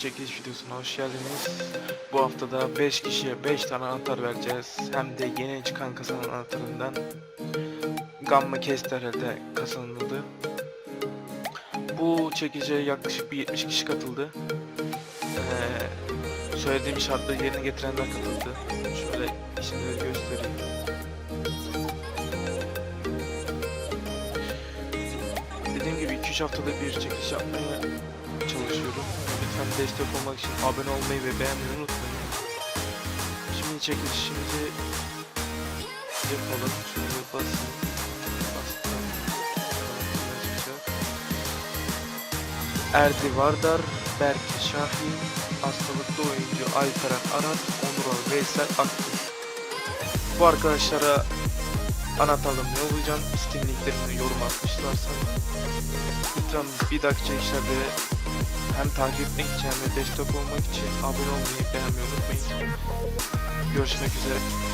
çekiliş videosuna hoş geldiniz. Bu hafta da 5 kişiye 5 tane anahtar vereceğiz. Hem de yeni çıkan kasanın anahtarından. Gamma Kest herhalde kazanıldı. Bu çekilişe yaklaşık bir 70 kişi katıldı. Ee, söylediğim şartları yerine getirenler katıldı. Şöyle isimleri göstereyim. Dediğim gibi 2-3 haftada bir çekiliş yapmaya çalışıyorum. Lütfen destek olmak için abone olmayı ve beğenmeyi unutmayın. Şimdi çekilişimizi yapalım. Şöyle basın. Bastım. Ne. Erdi Vardar, Berke Şahin, hastalıklı oyuncu Alperen Arat, Onur Veysel Aktif. Bu arkadaşlara anahtarlarımı yollayacağım. Steam linklerini yorum atmışlarsa lütfen bir dahaki çekişlerde hem takip etmek için hem de destek olmak için abone olmayı beğenmeyi unutmayın. Görüşmek üzere.